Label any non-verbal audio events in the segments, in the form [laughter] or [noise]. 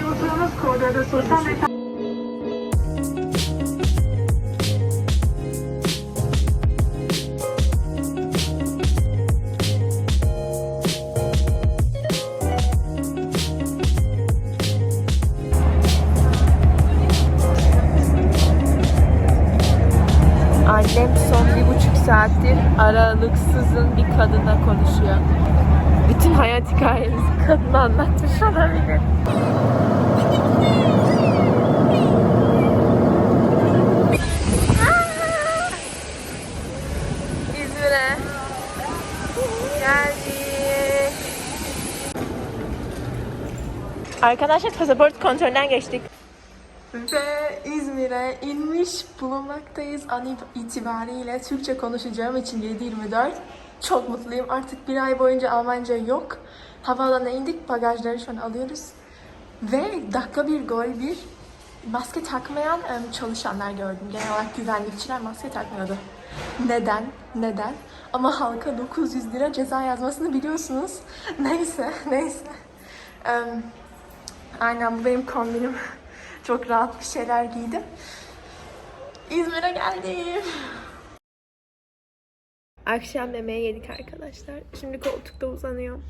Yolculuğunuz koridorda? Sosyal mesafe aralıksızın bir kadına konuşuyor. Bütün hayat hikayemizi kadına anlatmış olabilir. İzmir'e geldik. Arkadaşlar pasaport kontrolünden geçtik. Ve İzmir'e inmiş bulunmaktayız. An itibariyle Türkçe konuşacağım için 7-24. Çok mutluyum. Artık bir ay boyunca Almanca yok. Havaalanına indik. Bagajları şu an alıyoruz. Ve dakika bir gol bir maske takmayan çalışanlar gördüm. Genel olarak güvenlikçiler maske takmıyordu. Neden? Neden? Ama halka 900 lira ceza yazmasını biliyorsunuz. [laughs] Neyse, neyse. Em, Aynen bu benim kombinim. Çok rahat bir şeyler giydim. İzmir'e geldim. Akşam yemeği yedik arkadaşlar. Şimdi koltukta uzanıyorum.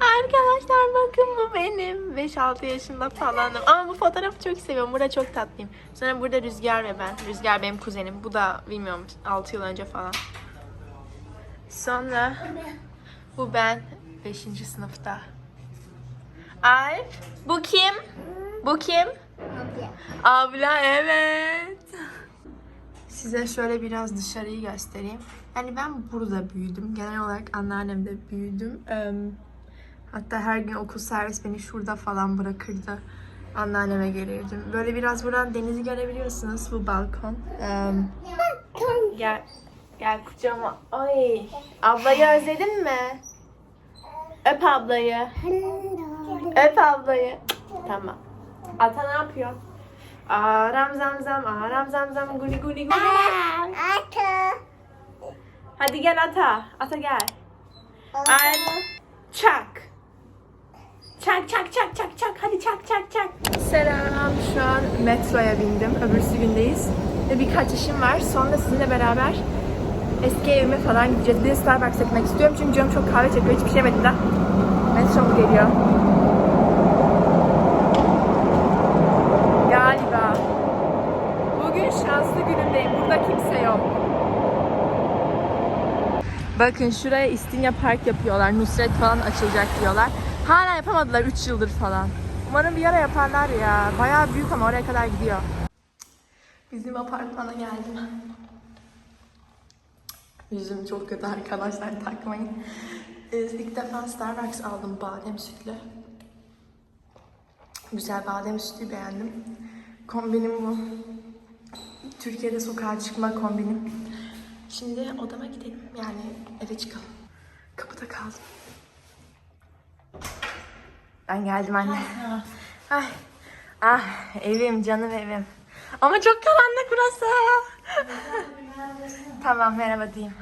Arkadaşlar bakın bu benim. 5-6 yaşında falanım. Ama bu fotoğrafı çok seviyorum. Burada çok tatlıyım. Sonra burada Rüzgar ve ben. Rüzgar benim kuzenim. Bu da bilmiyorum 6 yıl önce falan. Sonra bu ben 5. sınıfta. Alp, bu kim? Bu kim? Abla evet. Size şöyle biraz dışarıyı göstereyim. Yani ben burada büyüdüm. Genel olarak anneannemde büyüdüm. Hatta her gün okul servis beni şurada falan bırakırdı. Anneanneme gelirdim. Böyle biraz buradan denizi görebiliyorsunuz. Bu balkon. Eee, gel. Gel kucağıma. Ay. Ablayı özledin mi? Öp ablayı. Öp ablayı. Tamam. Ata ne yapıyor? Aram zam zam, aram zam zam, guli guli guli. Hadi gel Ata. Ata gel. Ay, çak. Çak çak çak çak çak. Hadi çak çak çak. Selam. Şu an metroya bindim. Öbürsü gündeyiz. Ve birkaç işim var. Sonra sizinle beraber eski evime falan gideceğiz. Bir de Starbucks'a gitmek istiyorum. Çünkü canım çok kahve çekiyor. Hiçbir şey yemedim daha. Metro mu geliyor? Galiba. Günümdeyim. Burada kimse yok. Bakın şuraya İstinye Park yapıyorlar. Nusret falan açılacak diyorlar. Hala yapamadılar 3 yıldır falan. Umarım bir ara yaparlar ya. Bayağı büyük ama oraya kadar gidiyor. Bizim apartmana geldim. Yüzüm çok kötü arkadaşlar takmayın. Ee, İlk defa Starbucks aldım badem sütlü. Güzel badem sütlü beğendim. Kombinim bu. Türkiye'de sokağa çıkma kombinim. Şimdi odama gidelim. Yani eve çıkalım. Kapıda kaldım. Ben geldim anne. Ay. Ah evim canım evim. Ama çok karanlık burası. tamam merhaba diyeyim.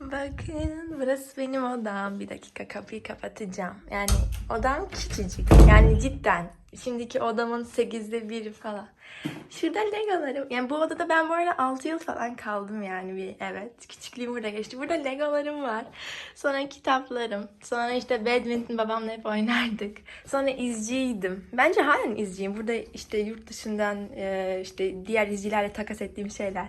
Bakın burası benim odam. Bir dakika kapıyı kapatacağım. Yani odam küçücük. Yani cidden. Şimdiki odamın 8'de biri falan. Şurada legolarım. Yani bu odada ben bu arada 6 yıl falan kaldım yani bir evet. Küçüklüğüm burada geçti. Burada legolarım var. Sonra kitaplarım. Sonra işte badminton babamla hep oynardık. Sonra izciydim. Bence halen izciyim. Burada işte yurt dışından e, işte diğer izcilerle takas ettiğim şeyler.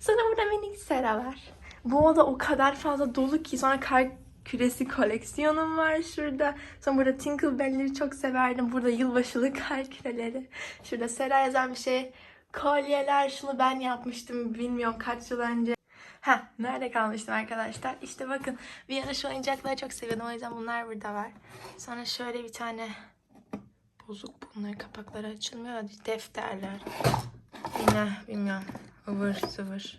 Sonra burada minik sera var. Bu oda o kadar fazla dolu ki sonra kar küresi koleksiyonum var şurada. Sonra burada Tinkerbell'leri çok severdim. Burada yılbaşılık kar küreleri. Şurada Sera yazan bir şey. Kolyeler şunu ben yapmıştım bilmiyorum kaç yıl önce. Ha nerede kalmıştım arkadaşlar? İşte bakın bir ara şu oyuncakları çok seviyordum. O yüzden bunlar burada var. Sonra şöyle bir tane bozuk bunların kapakları açılmıyor. Defterler. Yine bilmiyorum. ıvır zıvır.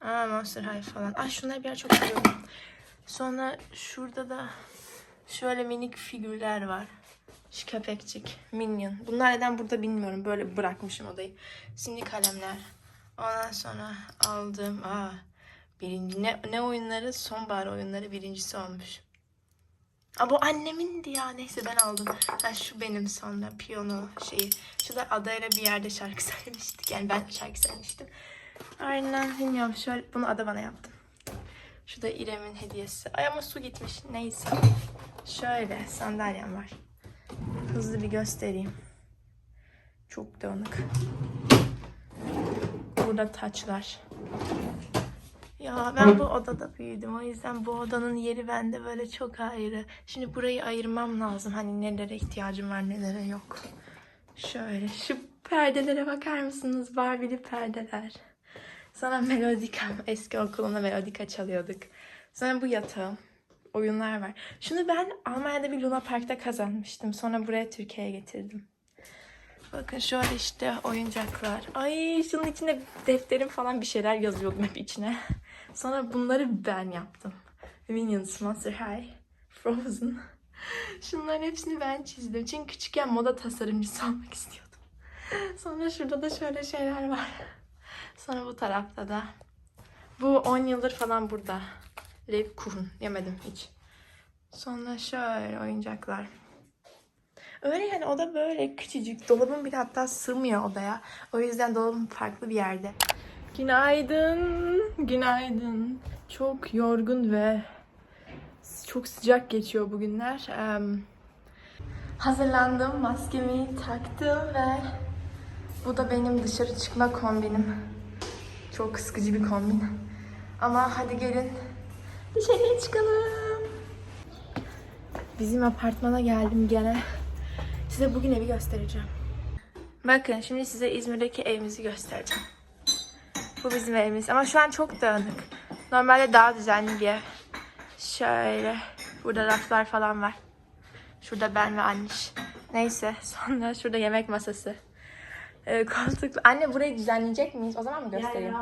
Aa Monster High falan. Ay şunları bir ara çok seviyordum. Sonra şurada da şöyle minik figürler var. Şu köpekçik, Minion. Bunlar neden burada bilmiyorum. Böyle bırakmışım odayı. Simli kalemler. Ondan sonra aldığım aa, Birinci ne, ne oyunları? Sonbahar oyunları birincisi olmuş. Aa, bu annemindi ya. Neyse ben aldım. Ha, şu benim sonra piyano şeyi. Şu da adayla bir yerde şarkı [laughs] söylemiştik. Yani ben şarkı söylemiştim. Aynen bilmiyorum. Şöyle bunu ada bana yaptı. Şu da İrem'in hediyesi. Ay ama su gitmiş. Neyse. Şöyle sandalyem var. Hızlı bir göstereyim. Çok dağınık. Burada taçlar. Ya ben bu odada büyüdüm. O yüzden bu odanın yeri bende böyle çok ayrı. Şimdi burayı ayırmam lazım. Hani nelere ihtiyacım var nelere yok. Şöyle şu perdelere bakar mısınız? Barbie'li perdeler. Sonra melodika. [laughs] Eski okulumda melodika çalıyorduk. Sonra bu yatağım. Oyunlar var. Şunu ben Almanya'da bir Luna Park'ta kazanmıştım. Sonra buraya Türkiye'ye getirdim. Bakın şöyle işte oyuncaklar. Ay şunun içinde defterim falan bir şeyler yazıyordum hep içine. [laughs] Sonra bunları ben yaptım. Minions, Monster High, Frozen. [laughs] Şunların hepsini ben çizdim. Çünkü küçükken moda tasarımcısı olmak istiyordum. Sonra şurada da şöyle şeyler var. Sonra bu tarafta da. Bu 10 yıldır falan burada. Lebkuchen yemedim hiç. Sonra şöyle oyuncaklar. Öyle yani o da böyle küçücük. Dolabım bile hatta sığmıyor odaya. O yüzden dolabım farklı bir yerde. Günaydın. Günaydın. Çok yorgun ve çok sıcak geçiyor bugünler. Em, hazırlandım. Maskemi taktım ve bu da benim dışarı çıkma kombinim. Çok sıkıcı bir kombin. Ama hadi gelin dışarıya çıkalım. Bizim apartmana geldim gene. Size bugün evi göstereceğim. Bakın şimdi size İzmir'deki evimizi göstereceğim. Bu bizim evimiz ama şu an çok dağınık. Normalde daha düzenli bir ev. Şöyle. Burada raflar falan var. Şurada ben ve anniş. Neyse [laughs] sonra şurada yemek masası. Ee, koltuklu. Anne burayı düzenleyecek miyiz? O zaman mı göstereyim?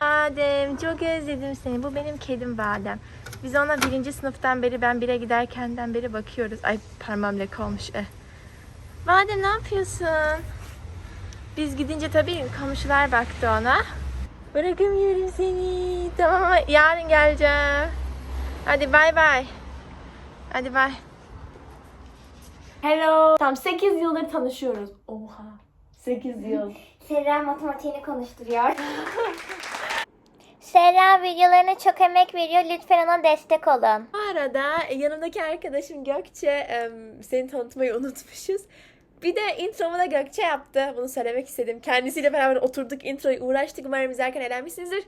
Badem çok özledim seni. Bu benim kedim Badem. Biz ona birinci sınıftan beri ben bire giderkenden beri bakıyoruz. Ay parmağım leke olmuş. Eh. Badem ne yapıyorsun? Biz gidince tabii komşular baktı ona. Bırakamıyorum seni. Tamam ama yarın geleceğim. Hadi bay bay. Hadi bay. Hello. Tam 8 yıldır tanışıyoruz. Oha. 8 yıl. Serra matematiğini konuşturuyor. Serra videolarına çok emek veriyor. Lütfen ona destek olun. Bu arada yanımdaki arkadaşım Gökçe seni tanıtmayı unutmuşuz. Bir de intromu da Gökçe yaptı. Bunu söylemek istedim. Kendisiyle beraber oturduk introyu uğraştık. Umarım izlerken eğlenmişsinizdir.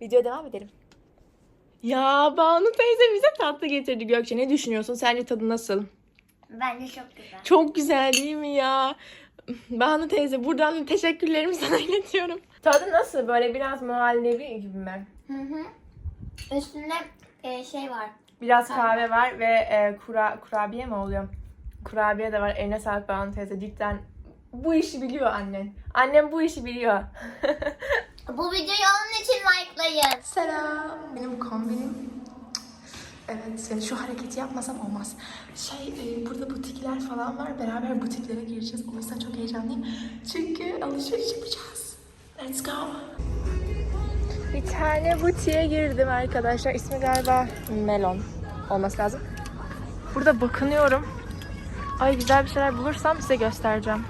Videoya devam edelim. Ya Banu teyze bize tatlı getirdi Gökçe. Ne düşünüyorsun? Sence tadı nasıl? Bence çok güzel. Çok güzel değil mi ya? [laughs] Banu teyze buradan teşekkürlerimi [laughs] sana iletiyorum. Tadı nasıl? Böyle biraz muhallebi gibi mi? Hı hı. Üstünde e, şey var. Biraz kahve var ve e, kura, kurabiye mi oluyor? Kurabiye de var. Eline sağlık Banu teyze. Cidden bu işi biliyor annen. Annem bu işi biliyor. [laughs] Bu videoyu onun için likelayın. Selam. Benim kombinim. Evet, yani şu hareketi yapmasam olmaz. Şey, e, burada butikler falan var. Beraber butiklere gireceğiz. O yüzden çok heyecanlıyım. Çünkü alışveriş yapacağız. Let's go. Bir tane butiğe girdim arkadaşlar. İsmi galiba Melon olması lazım. Burada bakınıyorum. Ay güzel bir şeyler bulursam size göstereceğim.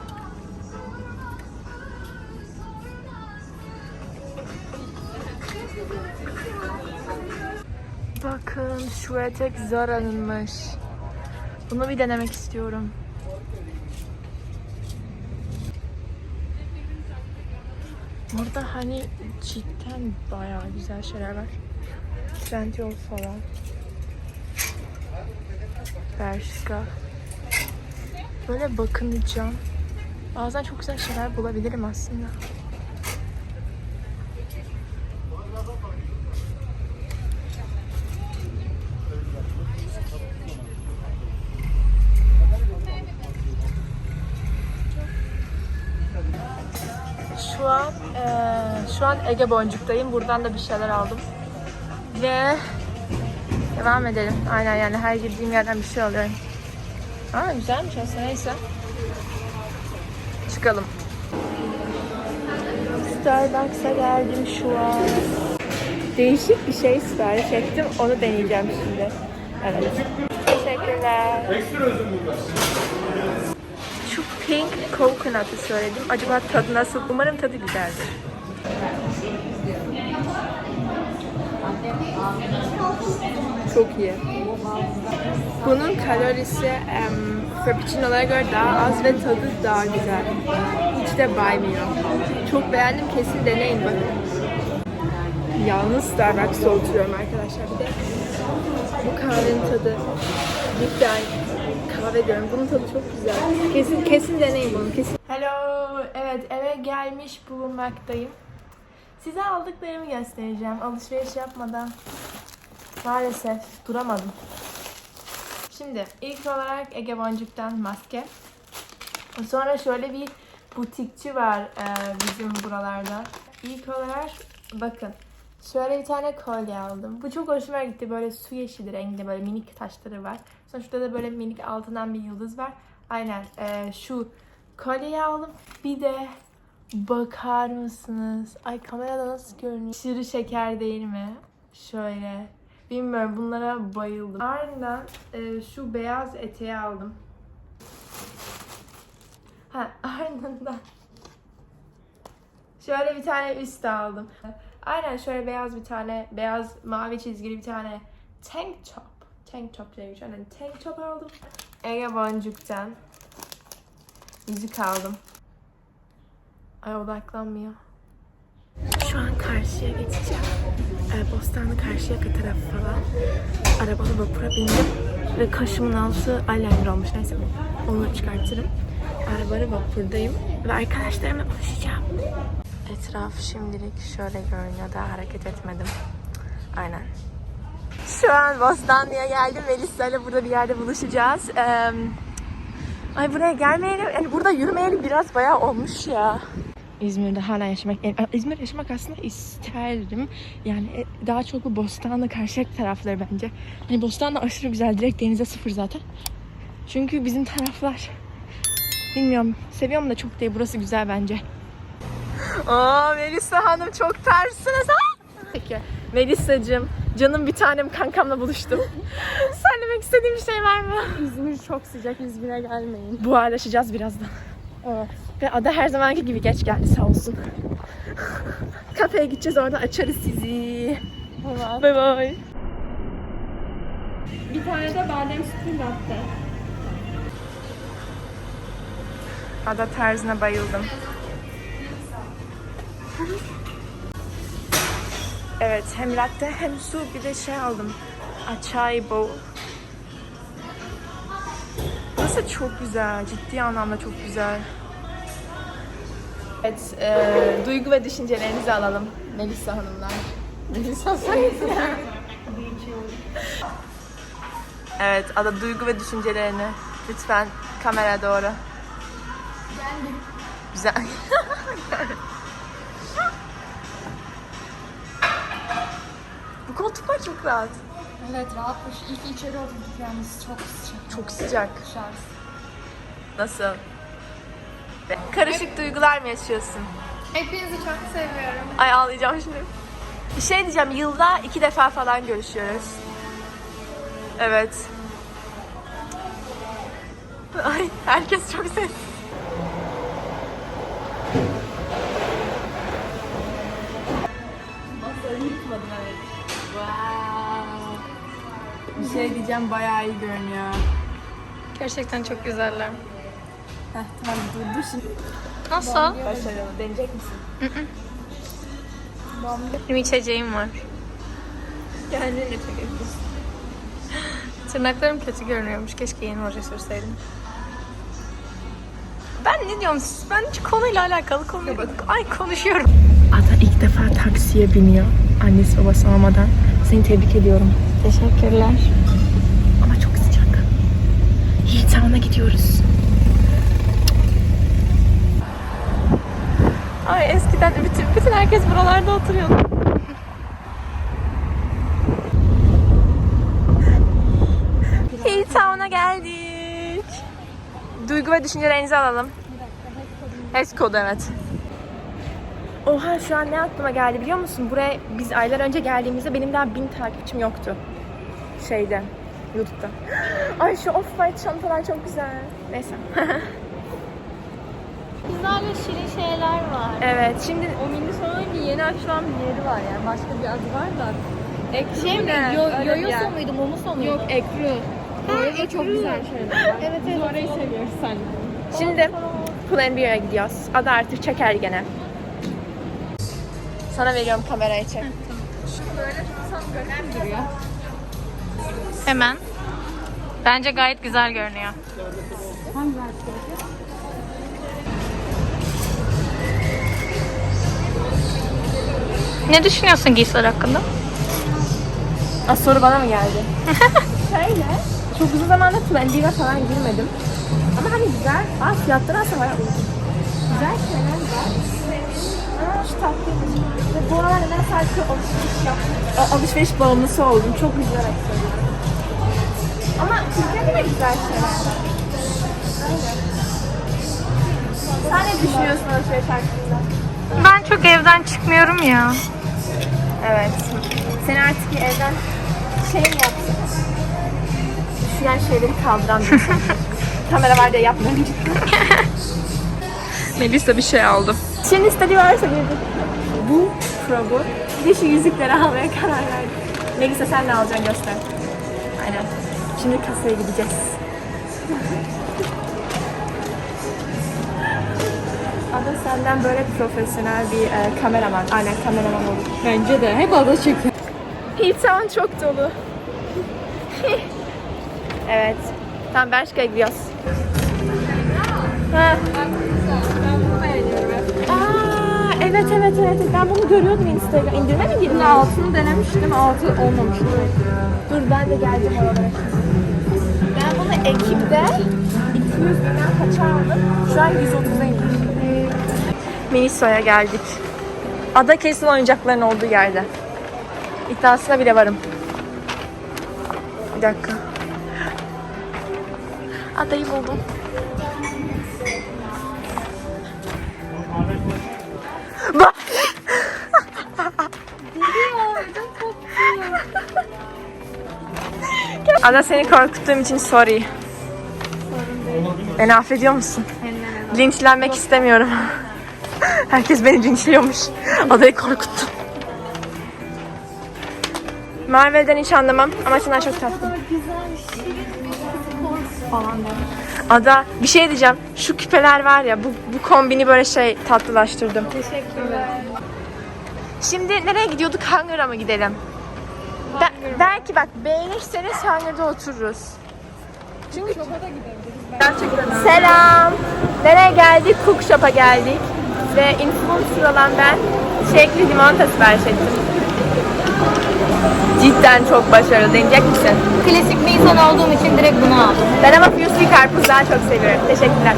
Bakın şu etek Zara'nınmış. Bunu bir denemek istiyorum. Burada hani cidden bayağı güzel şeyler var. Trendyol falan. Bershka. Böyle bakınacağım. Bazen çok güzel şeyler bulabilirim aslında. Eee, şu an Ege Boncuk'tayım. Buradan da bir şeyler aldım. Ve devam edelim. Aynen yani her girdiğim yerden bir şey alıyorum. Aa güzelmiş aslında neyse. Çıkalım. Starbucks'a geldim şu an. Değişik bir şey sipariş ettim. Onu deneyeceğim şimdi. Evet. Teşekkürler. Şu pink coconut'ı söyledim. Acaba tadı nasıl? Umarım tadı güzeldir. Çok iyi. Bunun kalorisi em, frappuccino'lara göre daha az ve tadı daha güzel. Hiç de baymıyor. Çok beğendim. Kesin deneyin bakın. Yalnız Starbucks'ta oturuyorum arkadaşlar. Bir de bu kahvenin tadı cidden kahve diyorum. Bunun tadı çok güzel. Kesin kesin deneyin bunu. Kesin. Hello. Evet eve gelmiş bulunmaktayım. Size aldıklarımı göstereceğim. Alışveriş yapmadan maalesef duramadım. Şimdi ilk olarak Ege Boncuk'tan maske. Sonra şöyle bir butikçi var e, bizim buralarda. İlk olarak bakın şöyle bir tane kolye aldım. Bu çok hoşuma gitti. Böyle su yeşili renginde böyle minik taşları var. Sonra şurada da böyle minik altından bir yıldız var. Aynen e, şu kolyeyi aldım. Bir de bakar mısınız? Ay kamerada nasıl görünüyor? Aşırı şeker değil mi? Şöyle. Bilmiyorum bunlara bayıldım. Ardından e, şu beyaz eteği aldım. Ha [laughs] ardından şöyle bir tane üst aldım. Aynen şöyle beyaz bir tane, beyaz mavi çizgili bir tane tank top. Tank top demiş. Aynen tank top aldım. Ege Boncuk'tan yüzük aldım. Ay odaklanmıyor. Şu an karşıya geçeceğim. Ee, Bostanlı Karşıyaka tarafı falan. Arabalı vapura bindim. Ve kaşımın altı eyeliner olmuş. Neyse onu çıkartırım. Arabalı vapurdayım. Ve arkadaşlarımla buluşacağım. Etraf şimdilik şöyle görünüyor. Daha hareket etmedim. Aynen. Şu an Bostanlı'ya geldim. Melisa ile burada bir yerde buluşacağız. Ee, ay buraya gelmeyeli, yani burada yürümeyeli biraz bayağı olmuş ya. İzmir'de hala yaşamak, yani İzmir yaşamak aslında isterdim. Yani e, daha çok bu Bostanlı Karşıyaka tarafları bence. Hani Bostanlı aşırı güzel, direkt denize sıfır zaten. Çünkü bizim taraflar, bilmiyorum, seviyorum da çok değil. Burası güzel bence. Aa Melisa Hanım çok tersiniz ha? Peki. Melisa'cığım, canım bir tanem kankamla buluştum. [laughs] Söylemek istediğim bir şey var mı? İzmir çok sıcak. İzmir'e gelmeyin. Buharlaşacağız birazdan. Evet. Ve Ada her zamanki gibi geç geldi sağ olsun. Kafeye gideceğiz orada açarız sizi. Evet. Bay bay. Bir tane de badem sütü latte. Ada terzine bayıldım. Evet hem latte hem su bir de şey aldım. Açay bowl. Burası çok güzel. Ciddi anlamda çok güzel. Evet, e, duygu ve düşüncelerinizi alalım Melisa Hanımlar. [laughs] Melisa Evet, Ada duygu ve düşüncelerini lütfen kamera doğru. Güzel. [laughs] koltuklar çok rahat. Evet rahatmış. İlk içeri oturduk yalnız çok sıcak. Çok sıcak. Dışarısı. Nasıl? Karışık duygular mı yaşıyorsun? Hepinizi çok seviyorum. Ay ağlayacağım şimdi. Bir şey diyeceğim, yılda iki defa falan görüşüyoruz. Evet. Ay herkes çok sessiz. Wow. Bir şey diyeceğim bayağı iyi görünüyor. Gerçekten çok güzeller. Heh, tamam dur, dur şimdi. Nasıl? Başlayalım. Deneyecek misin? Benim içeceğim var. Kendini de çekebilirsin. Tırnaklarım kötü görünüyormuş. Keşke yeni oje sürseydim. Ben ne diyorum? Ben hiç konuyla alakalı konu... Ay konuşuyorum. Ada ilk defa taksiye biniyor. Annesi babası olmadan. Seni tebrik ediyorum. Teşekkürler. Ama çok sıcak. Hilltown'a gidiyoruz. Ay eskiden bütün, bütün herkes buralarda oturuyordu. Hilltown'a geldik. Duygu ve düşüncelerinizi alalım. HES kodu evet. Oha şu an ne aklıma geldi biliyor musun? Buraya biz aylar önce geldiğimizde benim daha bin takipçim yoktu. Şeyde, YouTube'da. [gasps] Ay şu off-white çantalar çok güzel. Neyse. [laughs] Güzel ve şirin şeyler var. evet şimdi O mini sonun yeni açılan bir yeri var yani. Başka bir adı var da. Ek Şey mi? Yo, Yoyosu muydu, Momoso muydu? Yok Ekru. Orada çok güzel şeyler var. Evet, evet. Biz orayı seviyoruz sen. Şimdi Pull&Bear'a gidiyoruz. Adı artık çeker gene. Sana veriyorum kamerayı çek. Hemen. Bence gayet güzel görünüyor. Ne düşünüyorsun giysiler hakkında? Az soru bana mı geldi? [laughs] Şöyle. Çok uzun zamandır Pull&Bear'a falan girmedim. Ama hani güzel. Aa fiyatları aslında bayağı uygun. Bu aralar neden sadece alışveriş yaptım. Alışveriş bağımlısı oldum. Çok güzel hissediyorum. Ama Türkiye'de de güzel şeyler. Sen ne düşünüyorsun alışveriş hakkında? Ben çok evden çıkmıyorum ya. Evet. Sen artık bir evden şey mi yaptın? Düşüren şeyleri kaldıran bir. [laughs] Kamera var diye yapmıyorum cidden. Melisa bir şey aldı. Şimdi istediği varsa girdik. Bu probu. Bir de şu yüzükleri almaya karar verdik. Melisa sen ne alacaksın göster. Aynen. Şimdi kasaya gideceğiz. [laughs] Ada senden böyle profesyonel bir e, kameraman. Aynen kameraman olur. Bence de. Hep ada çekiyor. Hilton çok dolu. evet. Tamam Bershka'ya gidiyoruz. Ha. Evet evet evet. Ben bunu görüyordum Instagram. İndirme mi girdin? Altını denemiştim. Altı olmamıştı. Dur ben de geldim oralara. Ben bunu Ekim'de 200 binden kaça aldım? Şu an 130'a inmiş. Geldik. Ada kesin oyuncakların olduğu yerde. İddiasına bile varım. Bir dakika. Adayı buldum. Ada seni korkuttuğum için sorry. Beni affediyor musun? Linçlenmek istemiyorum. [laughs] Herkes beni linçliyormuş. Adayı korkuttum. Marvel'den hiç anlamam ama Çınar çok tatlı. Ada bir şey diyeceğim. Şu küpeler var ya bu, bu kombini böyle şey tatlılaştırdım. Teşekkürler. Şimdi nereye gidiyorduk? Hunger'a mı gidelim? Be- belki bak beğenirseniz Hunger'da otururuz. Çünkü Gerçekten. Selam. Nereye geldik? Cook Shop'a geldik. Ve influencer olan ben şekli limonata sipariş ettim. Cidden çok başarılı. Deneyecek misin? Klasik bir insan olduğum için direkt bunu aldım. Ben ama Fusli karpuz daha çok seviyorum. Teşekkürler.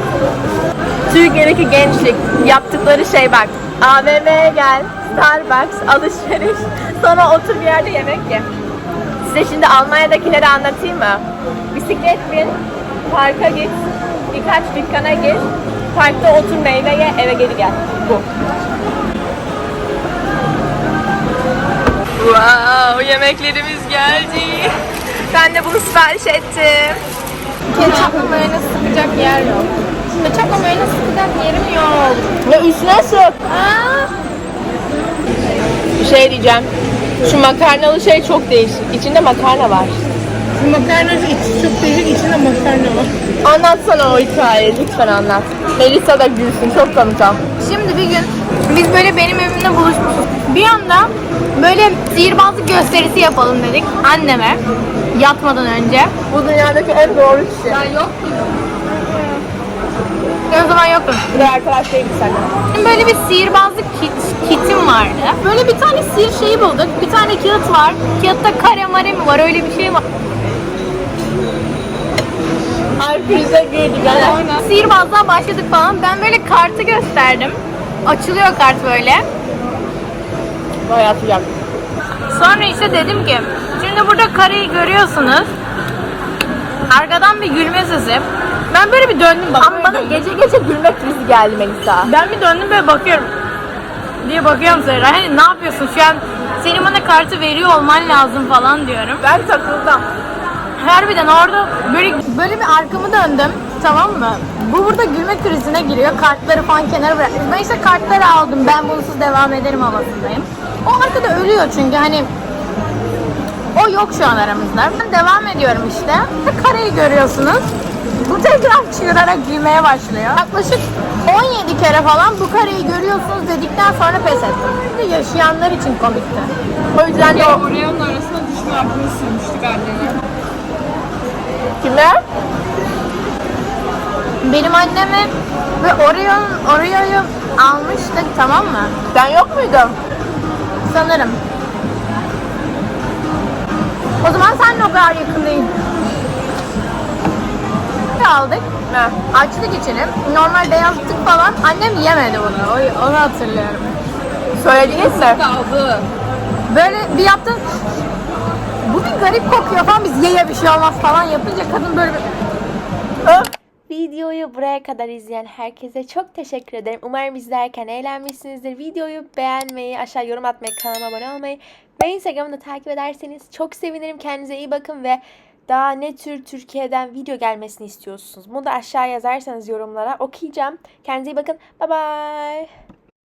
Türkiye'deki gençlik yaptıkları şey bak. AVM'ye gel, Starbucks, alışveriş, sonra otur bir yerde yemek ye. Size şimdi Almanya'dakileri anlatayım mı? Bisiklet bin, parka git, birkaç dükkana gir, parkta otur meyve ye, eve geri gel. Bu. Wow, yemeklerimiz geldi. Ben de bunu sipariş ettim. Ketçapla mayonez sıkacak yer yok. Ketçapla mayonez sıkacak yerim yok. Ve üstüne sık. Bir şey diyeceğim. Şu makarnalı şey çok değişik. İçinde makarna var. Makarna içi çok değişik. içinde makarna var. Anlatsana o hikayeyi. Lütfen anlat. Melisa da gülsün. Çok tanıtam. Şimdi bir gün biz böyle benim evimde buluşmuşuz. Bir anda böyle sihirbazlık gösterisi yapalım dedik anneme yatmadan önce. Bu dünyadaki en doğru kişi. Ben yok o zaman yoktum. Bir de arkadaş değildik senden. Benim böyle bir sihirbazlık kit, kitim vardı. Böyle bir tane sihir şeyi bulduk. Bir tane kağıt var. Kağıtta kare mare mi var öyle bir şey var. Arpüze girdik. Yani. Sihirbazlığa başladık falan. Ben böyle kartı gösterdim. Açılıyor kart böyle. Bayağı sıcak. Sonra işte dedim ki şimdi burada kareyi görüyorsunuz. Arkadan bir gülme sesi. Ben böyle bir döndüm bak. Ama bana gece gece gülme krizi geldi Melisa. Ben bir döndüm böyle bakıyorum. diye bakıyorum sonra. Hani ne yapıyorsun şu an senin bana kartı veriyor olman lazım falan diyorum. Ben takıldım. Harbiden orada böyle böyle bir arkamı döndüm tamam mı? Bu burada gülme krizine giriyor. Kartları falan kenara bırakmış. Ben işte kartları aldım. Ben bunsuz devam ederim havasındayım. O arkada ölüyor çünkü hani o yok şu an aramızda. Ben devam ediyorum işte. Kareyi görüyorsunuz. Bu tekrar çığırarak gülmeye başlıyor. Yaklaşık 17 kere falan bu kareyi görüyorsunuz dedikten sonra pes ettim. Yaşayanlar için komikti. O yüzden de o... Oreo'nun arasına diş macunu sürmüştük anneme. Kime? Benim anneme ve Oreo'nun Oreo'yu almıştık tamam mı? Ben yok muydum? Sanırım. O zaman sen de o kadar yakın değil. Aldık. Ha. Açtık içini. Normal beyazlık falan. Annem yemedi bunu. O- Onu hatırlıyorum. Söylediniz mi? Kaldı. Böyle bir yaptı. Bu bir garip kokuyor falan. Biz ye ye bir şey olmaz falan yapınca kadın böyle bir... Videoyu buraya kadar izleyen herkese çok teşekkür ederim. Umarım izlerken eğlenmişsinizdir. Videoyu beğenmeyi, aşağı yorum atmayı, kanalıma abone olmayı ve Instagram'ı da takip ederseniz çok sevinirim. Kendinize iyi bakın ve daha ne tür Türkiye'den video gelmesini istiyorsunuz? Bunu da aşağı yazarsanız yorumlara okuyacağım. Kendinize iyi bakın. Bye bye.